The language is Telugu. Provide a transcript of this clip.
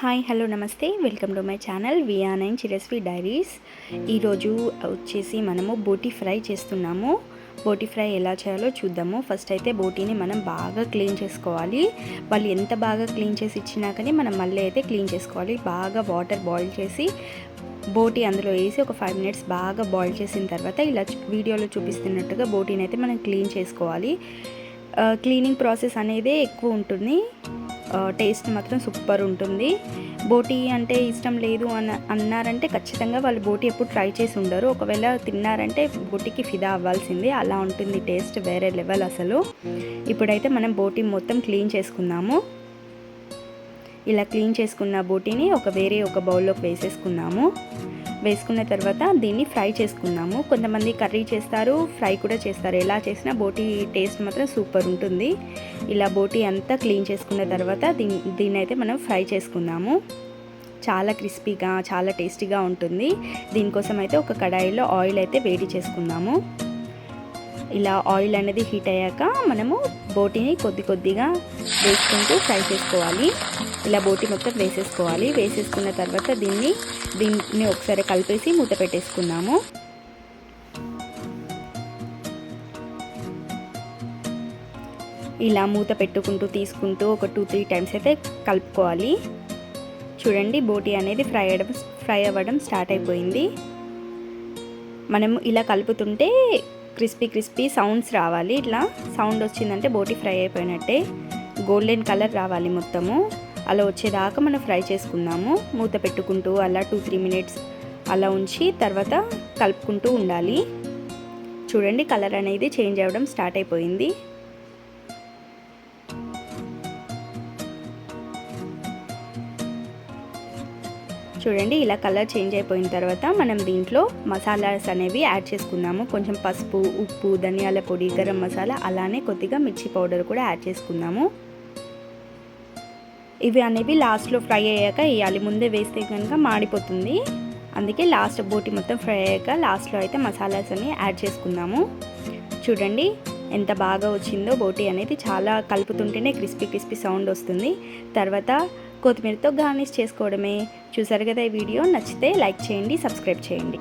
హాయ్ హలో నమస్తే. వెల్కమ్ టు మై ఛానల్ వియా నైన్ చిరస్వి డైరీస్. ఈరోజు వచ్చేసి మనము బోటి ఫ్రై చేస్తున్నాము. బోటి ఫ్రై ఎలా చేయాలో చూద్దాము. ఫస్ట్ అయితే బోటీని మనం బాగా క్లీన్ చేసుకోవాలి. వాళ్ళు ఎంత బాగా క్లీన్ చేసి ఇచ్చినా కానీ మనం మళ్ళీ అయితే క్లీన్ చేసుకోవాలి. బాగా వాటర్ బాయిల్ చేసి బోటీ అందులో వేసి ఒక ఫైవ్ మినిట్స్ బాగా బాయిల్ చేసిన తర్వాత ఇలా వీడియోలో చూపిస్తున్నట్టుగా బోటీని అయితే మనం క్లీన్ చేసుకోవాలి. క్లీనింగ్ ప్రాసెస్ అనేది ఎక్కువ ఉంటుంది. టేస్ట్ మాత్రం సూపర్ ఉంటుంది. బోటీ అంటే ఇష్టం లేదు అన్న అన్నారంటే ఖచ్చితంగా వాళ్ళు బోటీ ఎప్పుడు ట్రై చేసి ఉండరు. ఒకవేళ తిన్నారంటే బోటీకి ఫిదా అవ్వాల్సిందే. అలా ఉంటుంది టేస్ట్ వేరే లెవెల్ అసలు. ఇప్పుడైతే మనం బోటీ మొత్తం క్లీన్ చేసుకుందాము. ఇలా క్లీన్ చేసుకున్న బోటీని ఒక వేరే ఒక బౌల్లోకి వేసేసుకున్నాము వేసుకున్న తర్వాత దీన్ని ఫ్రై చేసుకుందాము. కొంతమంది కర్రీ చేస్తారు ఫ్రై కూడా చేస్తారు. ఎలా చేసినా బోటి టేస్ట్ మాత్రం సూపర్ ఉంటుంది. ఇలా బోటి అంతా క్లీన్ చేసుకున్న తర్వాత దీన్ని దీన్ని అయితే మనం ఫ్రై చేసుకుందాము. చాలా క్రిస్పీగా చాలా టేస్టీగా ఉంటుంది. దీనికోసం అయితే ఒక కడాయిలో ఆయిల్ అయితే వేడి చేసుకుందాము. ఇలా ఆయిల్ అనేది హీట్ అయ్యాక మనము బోటిని కొద్ది కొద్దిగా వేసుకుంటూ ఫ్రై చేసుకోవాలి. ఇలా బోటి మొత్తం వేసేసుకోవాలి. వేసేసుకున్న తర్వాత దీన్ని దీన్ని ఒకసారి కలిపేసి మూత పెట్టేసుకున్నాము ఇలా మూత పెట్టుకుంటూ తీసుకుంటూ ఒక టూ త్రీ టైమ్స్ అయితే కలుపుకోవాలి. చూడండి బోటీ అనేది ఫ్రై అవ్వడం ఫ్రై అవ్వడం స్టార్ట్ అయిపోయింది. మనం ఇలా కలుపుతుంటే క్రిస్పీ క్రిస్పీ సౌండ్స్ రావాలి. ఇట్లా సౌండ్ వచ్చిందంటే బోటి ఫ్రై అయిపోయినట్టే. గోల్డెన్ కలర్ రావాలి మొత్తము. అలా వచ్చేదాకా మనం ఫ్రై చేసుకుందాము. మూత పెట్టుకుంటూ అలా టూ త్రీ మినిట్స్ అలా ఉంచి తర్వాత కలుపుకుంటూ ఉండాలి. చూడండి కలర్ అనేది చేంజ్ అవ్వడం స్టార్ట్ అయిపోయింది. చూడండి ఇలా కలర్ చేంజ్ అయిపోయిన తర్వాత మనం దీంట్లో మసాలాస్ అనేవి యాడ్ చేసుకుందాము. కొంచెం పసుపు ఉప్పు ధనియాల పొడి గరం మసాలా అలానే కొద్దిగా మిర్చి పౌడర్ కూడా యాడ్ చేసుకుందాము. ఇవి అనేవి లాస్ట్లో ఫ్రై అయ్యాక వేయాలి. ముందే వేస్తే కనుక మాడిపోతుంది. అందుకే లాస్ట్ బోటి మొత్తం ఫ్రై అయ్యాక లాస్ట్లో అయితే మసాలాస్ అన్ని యాడ్ చేసుకుందాము. చూడండి ఎంత బాగా వచ్చిందో బోటి అనేది. చాలా కలుపుతుంటేనే క్రిస్పీ క్రిస్పీ సౌండ్ వస్తుంది. తర్వాత కొత్తిమీరతో గార్నిష్ చేసుకోవడమే. చూసారు కదా ఈ వీడియో? నచ్చితే లైక్ చేయండి సబ్స్క్రైబ్ చేయండి.